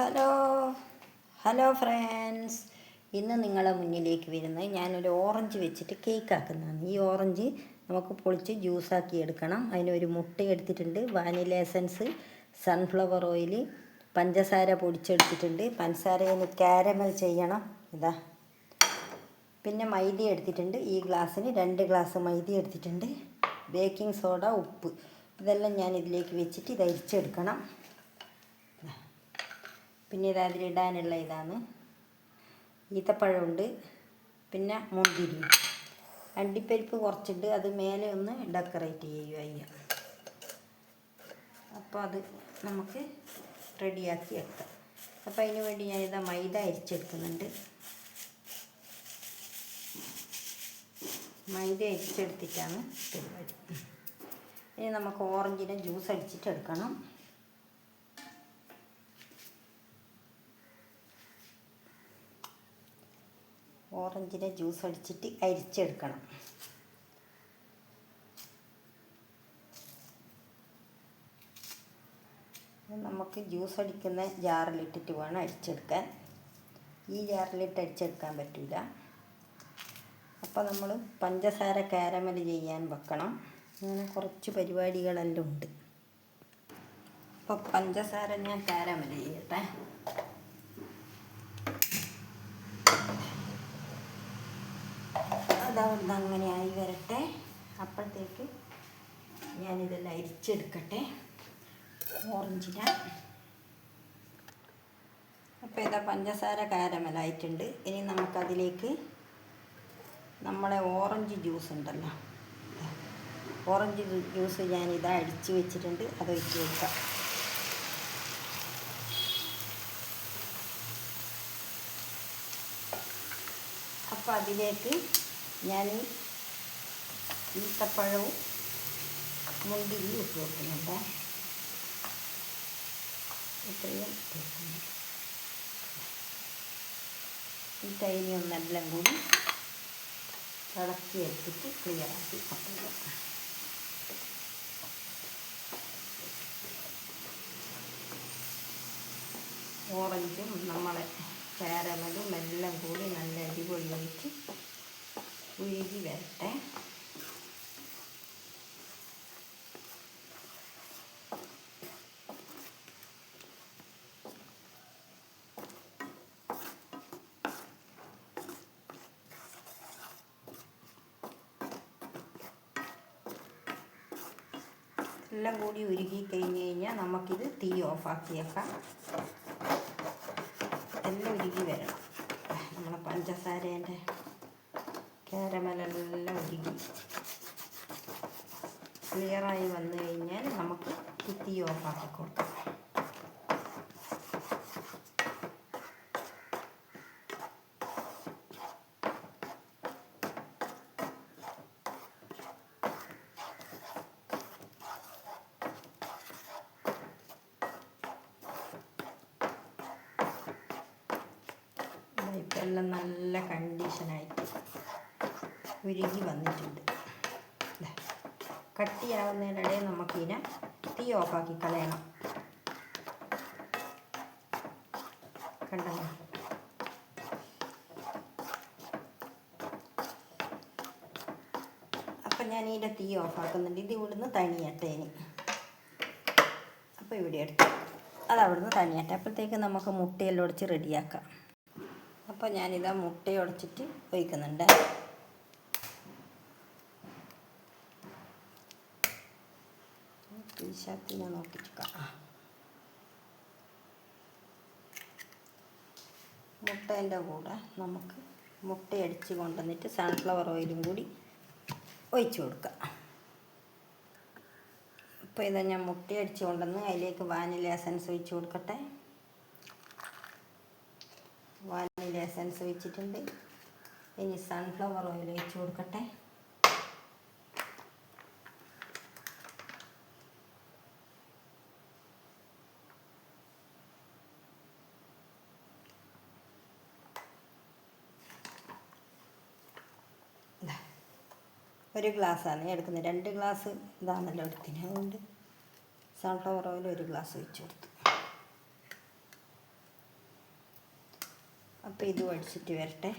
Hello hello friends. ഇന്ന് നിങ്ങളെ മുന്നിലേക്ക് വരുന്നത് ഞാനൊരു ഓറഞ്ച് വെച്ചിട്ട് കേക്ക് ആക്കുന്നതാണ്. ഈ ഓറഞ്ച് നമുക്ക് പൊളിച്ച് ജ്യൂസാക്കി എടുക്കണം. അതിനൊരു മുട്ട എടുത്തിട്ടുണ്ട്. വാനില എസൻസ് സൺഫ്ലവർ ഓയിൽ പഞ്ചസാര പൊടിച്ചെടുത്തിട്ടുണ്ട്. പഞ്ചസാരയിൽ കാരമൽ ചെയ്യണം. ഇതാ. പിന്നെ മൈദ എടുത്തിട്ടുണ്ട്. ഈ ഗ്ലാസ്സിന് രണ്ട് ഗ്ലാസ് മൈദ എടുത്തിട്ടുണ്ട്. ബേക്കിംഗ് സോഡ ഉപ്പ്. ഇതെല്ലാം ഞാൻ ഇതിലേക്ക് വെച്ചിട്ട് ഇത് അരിച്ചെടുക്കണം പിന്നെ ഇത് അതിലിടാനുള്ള ഇതാണ്. ഈത്തപ്പഴമുണ്ട്. പിന്നെ മുന്തിരി. അണ്ടിപ്പരിപ്പ് കുറച്ചിട്ട് അത് മേലെ ഒന്ന് ഡെക്കറേറ്റ് ചെയ്യുക ചെയ്യുക അപ്പോൾ അത് നമുക്ക് റെഡിയാക്കി വെക്കാം. അപ്പോൾ അതിന് വേണ്ടി ഞാനിതാ മൈദ അരിച്ചെടുക്കുന്നുണ്ട്. മൈദ അരിച്ചെടുത്തിട്ടാണ് പരിപാടി. ഇനി നമുക്ക് ഓറഞ്ചിന്റെ ജ്യൂസ് അടിച്ചിട്ട് ഓറഞ്ചിനെ ജ്യൂസ് അടിച്ചിട്ട് അരിച്ചെടുക്കണം. നമുക്ക് ജ്യൂസ് അടിക്കുന്ന ജാറിലിട്ടിട്ട് വേണം അരിച്ചെടുക്കാൻ. ഈ ജാറിലിട്ട് അരിച്ചെടുക്കാൻ പറ്റില്ല അപ്പോൾ നമ്മൾ പഞ്ചസാര കാരമൽ ചെയ്യാൻ വെക്കണം. അങ്ങനെ കുറച്ച് പരിപാടികളെല്ലാം ഉണ്ട്. അപ്പോൾ പഞ്ചസാര ഞാൻ കാരമൽ ചെയ്യട്ടെ. അതവിടുന്ന് അങ്ങനെ ആയി വരട്ടെ. അപ്പോഴത്തേക്ക് ഞാനിതെല്ലാം അരിച്ചെടുക്കട്ടെ. ഓറഞ്ചിന. അപ്പോൾ ഇതാ പഞ്ചസാര കാരമലായിട്ടുണ്ട് ഇനി നമുക്കതിലേക്ക് നമ്മളെ ഓറഞ്ച് ജ്യൂസ് ഉണ്ടല്ലോ. ഓറഞ്ച് ജ്യൂസ് ഞാനിതാ അടിച്ച് വെച്ചിട്ടുണ്ട്. അത് ഒഴിച്ച് വെക്കാം. അപ്പോൾ അതിലേക്ക് ഞാൻ ഈത്തപ്പഴവും മുന്തിരി ഇട്ട് വെക്കുന്നുണ്ട് ഇത്രയും ഈ തൈനി ഒന്നെല്ലാം കൂടി ഇളക്കി എടുത്തിട്ട് ക്ലിയറാക്കി കൊണ്ടുവരാം ഓറഞ്ചും നമ്മളെ കേരളവും എല്ലാം കൂടി നല്ല അടിപൊളിയായിട്ട് ഉരുകി വരട്ടെ. എല്ലാം കൂടി ഉരുകി കഴിഞ്ഞ് കഴിഞ്ഞാൽ നമുക്കിത് തീ ഓഫാക്കിയേക്കാം. എല്ലാം ഉരുകി വരണം. നമ്മളെ പഞ്ചസാരേന്റെ കാരമലെല്ലാം ഉരുകി ക്ലിയറായി വന്നു കഴിഞ്ഞാൽ നമുക്ക് കുത്തി ഓഫാക്കി കൊടുക്കാം ഇപ്പം എല്ലാം നല്ല കണ്ടീഷനായിട്ട് ഉരുകി വന്നിട്ടുണ്ട്. കട്ടിയാവുന്നതിനിടെ നമുക്കിതിനെ തീ ഓഫാക്കി കളയണം. കണ്ടോ? അപ്പം ഞാൻ ഇതിന്റെ തീ ഓഫാക്കുന്നുണ്ട്. ഇത് ഇവിടുന്ന് തനിയട്ടെ ഇനി അപ്പോൾ ഇവിടെ എടുത്തു അത് അവിടുന്ന് തനിയട്ടെ. അപ്പോഴത്തേക്ക് നമുക്ക് മുട്ടയെല്ലാം ഒടിച്ച് റെഡിയാക്കാം. അപ്പോൾ ഞാനിതാ മുട്ട ഉടച്ചിട്ട് ഒഴിക്കുന്നുണ്ട്. നോക്കിയിട്ട് കാണാം മുട്ടേന്റെ കൂടെ നമുക്ക് മുട്ട അടിച്ച് കൊണ്ടുവന്നിട്ട് സൺഫ്ലവർ ഓയിലും കൂടി ഒഴിച്ചു കൊടുക്കാം. അപ്പോൾ ഇതാ ഞാൻ മുട്ട അടിച്ച് കൊണ്ടുവന്ന് അതിലേക്ക് വാനില എസൻസ് ഒഴിച്ച് കൊടുക്കട്ടെ. വാനില എസൻസ് വെച്ചിട്ടുണ്ട്. ഇനി സൺഫ്ലവർ ഓയിൽ വെച്ച് കൊടുക്കട്ടെ. ഒരു ഗ്ലാസ്സാണ് എടുക്കുന്നത് രണ്ട് ഗ്ലാസ് ഇതാണല്ലോ എടുത്തിന്. അതുകൊണ്ട് സൺഫ്ലവർ ഓയിൽ ഒരു ഗ്ലാസ് ഒഴിച്ച് കൊടുത്തു. അപ്പോൾ ഇത് അടിച്ചിട്ട് വരട്ടെ.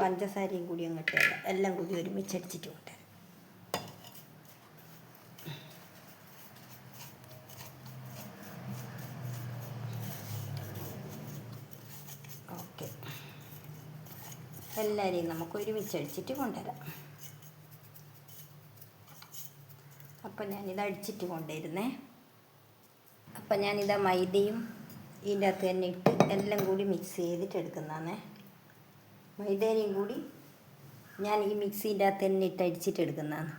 പഞ്ചസാരയും കൂടി അങ്ങോട്ട് എല്ലാം കൂടി ഒരുമിച്ച് അടിച്ചിട്ട് കൊണ്ടുവരാം ഓക്കെ. എല്ലാവരെയും നമുക്ക് ഒരുമിച്ച് അടിച്ചിട്ട് കൊണ്ടുവരാം. അപ്പം ഞാനിത് അടിച്ചിട്ട് കൊണ്ടുവരുന്നേ. അപ്പം ഞാനിതാ മൈദയും ഇതിന്റെ അകത്ത് തന്നെ ഇട്ട് എല്ലാം കൂടി മിക്സ് ചെയ്തിട്ട് എടുക്കുന്നതാണേ. മൈദേനയും കൂടി ഞാൻ ഈ മിക്സിന്റെ അകത്ത് തന്നെ ഇട്ട് അടിച്ചിട്ട് എടുക്കുന്നതാണ്.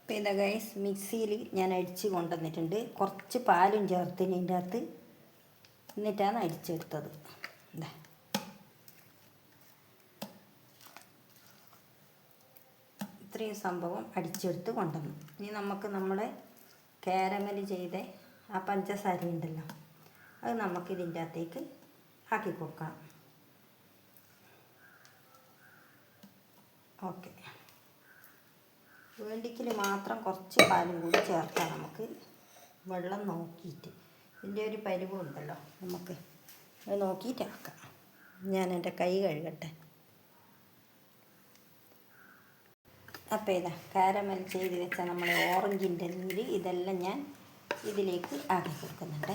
അപ്പോൾ ഇതാ ഗൈസ് മിക്സിയിൽ ഞാൻ അടിച്ച് കൊണ്ടുവന്നിട്ടുണ്ട്. കുറച്ച് പാലും ചേർത്തിന് ഇതിന്റെ അകത്ത് എന്നിട്ടാണ് അടിച്ചെടുത്തത്. ഇതാ. ഇത്രയും സംഭവം അടിച്ചെടുത്ത് കൊണ്ടുവന്നു. ഇനി നമുക്ക് നമ്മുടെ കാരമൽ ചെയ്ത ആ പഞ്ചസാര ഉണ്ടല്ലോ അത് നമുക്ക് ഇതിന്റെ അകത്തേക്ക് ആക്കി കൊടുക്കാം. ഓക്കെ. വേണ്ടിക്കൽ മാത്രം കുറച്ച് പാലും കൂടി ചേർക്കാം നമുക്ക് വെള്ളം നോക്കിയിട്ട്. ഇതിന്റെ ഒരു പരിവുണ്ടല്ലോ നമുക്ക്. അത് നോക്കിയിട്ട് ആക്കാം. ഞാൻ എന്റെ കൈ കഴുകട്ടെ. അപ്പോൾ ഇതാ കാരമൽ ചെയ്ത് വെച്ച നമ്മുടെ ഓറഞ്ചിന്റെ നീര് ഇതെല്ലാം ഞാൻ ഇതിലേക്ക് ആക്കി കൊടുക്കുന്നുണ്ട്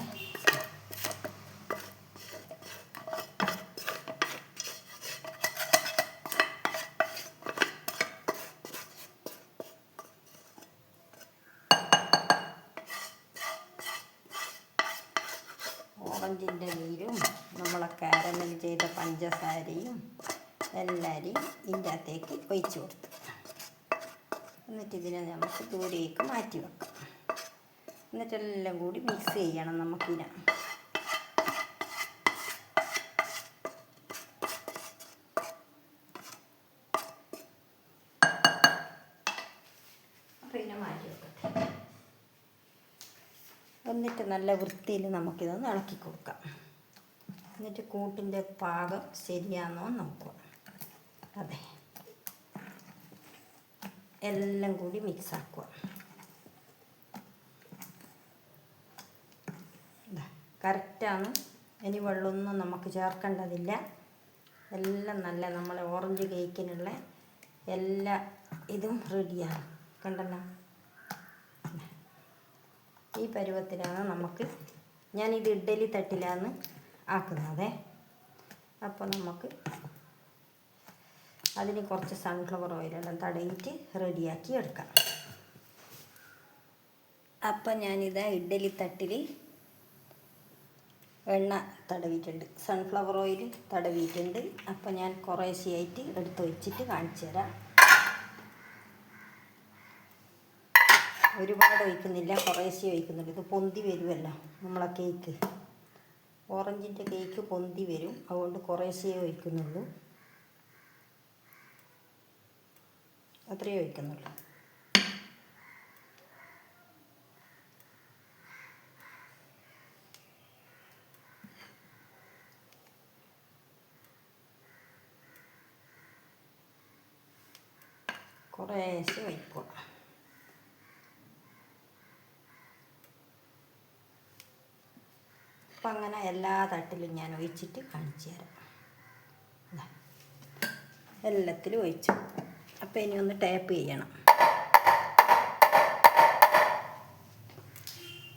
ഓറഞ്ചിന്റെ നീരും നമ്മളെ കാരമൽ ചെയ്ത പഞ്ചസാരയും എല്ലാവരെയും ഇതിന്റെ അകത്തേക്ക് ഒഴിച്ചു കൊടുത്തു. എന്നിട്ട് ഇതിനെ നമുക്ക് ദൂരേക്ക് മാറ്റി വെക്കാം. എന്നിട്ടെല്ലാം കൂടി മിക്സ് ചെയ്യണം മാറ്റി വെക്കട്ടെ എന്നിട്ട് നല്ല വൃത്തിയിൽ നമുക്കിതൊന്ന് ഇളക്കി കൊടുക്കാം. എന്നിട്ട് കൂട്ടിന്റെ പാകം ശരിയാണോ നോക്കുക. അതെ. എല്ലാം കൂടി മിക്സ് ആക്കുക. കറക്റ്റാണ് ഇനി വെള്ളമൊന്നും നമുക്ക് ചേർക്കേണ്ടതില്ല. എല്ലാം നല്ല നമ്മളെ ഓറഞ്ച് കേക്കിനുള്ള എല്ലാ ഇതും റെഡിയാണ് കണ്ടല്ലോ? ഈ പരുവത്തിലാണ് നമുക്ക് ഞാനിത് ഇഡ്ഡലി തട്ടിലാണ്. ആക്കുന്നത്. അപ്പോൾ നമുക്ക് അതിന് കുറച്ച് സൺഫ്ലവർ ഓയിലെല്ലാം തടയിട്ട് റെഡിയാക്കി എടുക്കാം. അപ്പം ഞാനിത് ഇഡ്ഡലി തട്ടിൽ എണ്ണ തടവിയിട്ടുണ്ട്. Sunflower oil തടവിയിട്ടുണ്ട്. അപ്പം ഞാൻ കുറേശ്ശെയായിട്ട് എടുത്ത് വെച്ചിട്ട് കാണിച്ചു തരാം. ഒരുപാട് ഒഴിക്കുന്നില്ല കുറേശ്ശെ ഒഴിക്കുന്നുണ്ട് ഇത് പൊന്തി വരുമല്ലോ നമ്മളെ കേക്ക് ഓറഞ്ചിന്റെ കേക്ക് പൊന്തി വരും. അതുകൊണ്ട് കുറേശ്ശേ ഒഴിക്കുന്നുള്ളൂ അത്രയേ ഒഴിക്കുന്നുള്ളൂ കുറേശ്ശെ ഒഴിക്കുക അപ്പം അങ്ങനെ എല്ലാ തട്ടിലും ഞാൻ ഒഴിച്ചിട്ട് കാണിച്ചു തരാം. എല്ലാത്തിലും ഒഴിച്ചു. അപ്പം ഇനി ഒന്ന് ടാപ്പ് ചെയ്യണം.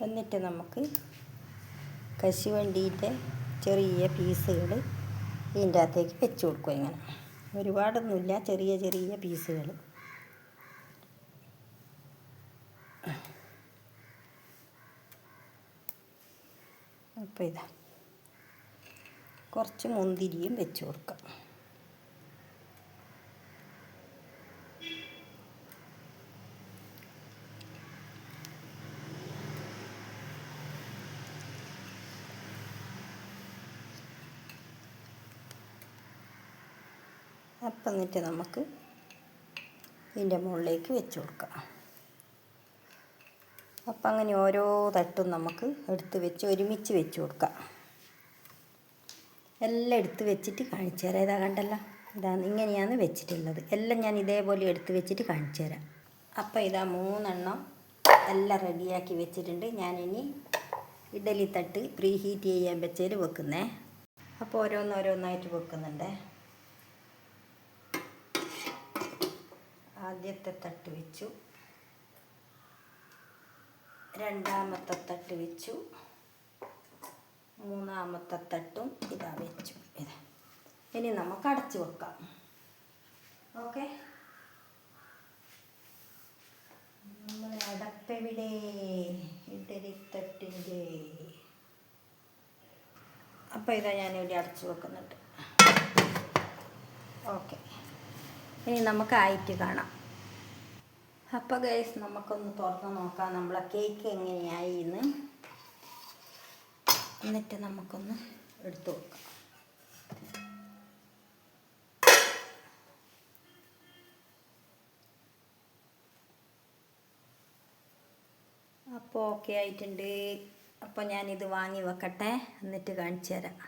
എന്നിട്ട് നമുക്ക് കശുവണ്ടീന്റെ ചെറിയ പീസുകൾ ഇതിന്റെ അകത്തേക്ക് വെച്ച് കൊടുക്കും ഇങ്ങനെ. ഒരുപാടൊന്നുമില്ല ചെറിയ ചെറിയ പീസുകൾ. അപ്പോൾ ഇതാ. കുറച്ച് മുന്തിരിയും വെച്ച് കൊടുക്കാം. അപ്പം എന്നിട്ട് നമുക്ക് ഇതിന്റെ മുകളിലേക്ക് വെച്ച് കൊടുക്കാം. അപ്പം അങ്ങനെ ഓരോ തട്ടും നമുക്ക് എടുത്ത് വെച്ച് ഒരുമിച്ച് വെച്ച് കൊടുക്കാം. എല്ലാം എടുത്ത് വെച്ചിട്ട് കാണിച്ചു തരാം. ഇതാ കണ്ടല്ലോ? ഇതാണ് ഇങ്ങനെയാണ് വെച്ചിട്ടുള്ളത്. എല്ലാം ഞാൻ ഇതേപോലെ എടുത്ത് വെച്ചിട്ട് കാണിച്ചു തരാം. അപ്പം ഇതാ മൂന്നെണ്ണം എല്ലാം റെഡിയാക്കി വെച്ചിട്ടുണ്ട്. ഞാനിനി ഇഡലി തട്ട് പ്രീ ഹീറ്റ് ചെയ്യാൻ വെച്ചതിൽ വെക്കുന്നേ. അപ്പോൾ ഓരോന്നോരോന്നായിട്ട് വെക്കുന്നുണ്ട്. ആദ്യത്തെ തട്ട് വെച്ചു. രണ്ടാമത്തെ തട്ട് വെച്ചു. മൂന്നാമത്തെ തട്ടും ഇതാ വെച്ചു. ഇതാ. ഇനി നമുക്ക് അടച്ചു വെക്കാം. ഓക്കെ? നമ്മളെ അടപ്പെവിടെ? ഇഡലിത്തട്ടിന്റെ അപ്പോൾ ഇതാ ഞാനിവിടെ അടച്ചു വെക്കുന്നുണ്ട്. ഓക്കെ. ഇനി നമുക്ക് ആയിട്ട് കാണാം. അപ്പോൾ ഗൈസ് നമുക്കൊന്ന് തുറന്ന് നോക്കാം. നമ്മളെ കേക്ക് എങ്ങനെയായി എന്ന്. എന്നിട്ട് നമുക്കൊന്ന് എടുത്തു നോക്കാം. അപ്പോൾ ഓക്കെ ആയിട്ടുണ്ട്. അപ്പോൾ ഞാനിത് വാങ്ങി വെക്കട്ടെ. എന്നിട്ട് കാണിച്ചു തരാം.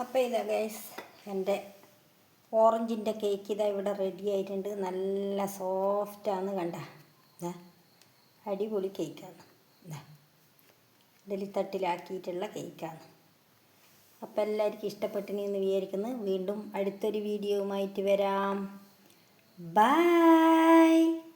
അപ്പോൾ ഇതാ ഗൈസ് എന്റെ ഓറഞ്ചിന്റെ കേക്ക് ഇതാ ഇവിടെ റെഡി ആയിട്ടുണ്ട്. നല്ല സോഫ്റ്റാണ് കണ്ട. ഇതാ അടിപൊളി കേക്കാണ് ഇതാ ഇഡലിത്തട്ടിലാക്കിയിട്ടുള്ള കേക്കാണ് അപ്പോൾ എല്ലാവർക്കും ഇഷ്ടപ്പെട്ടിനി എന്ന് വിചാരിക്കുന്നു. വീണ്ടും അടുത്തൊരു വീഡിയോയുമായിട്ട് വരാം. ബൈ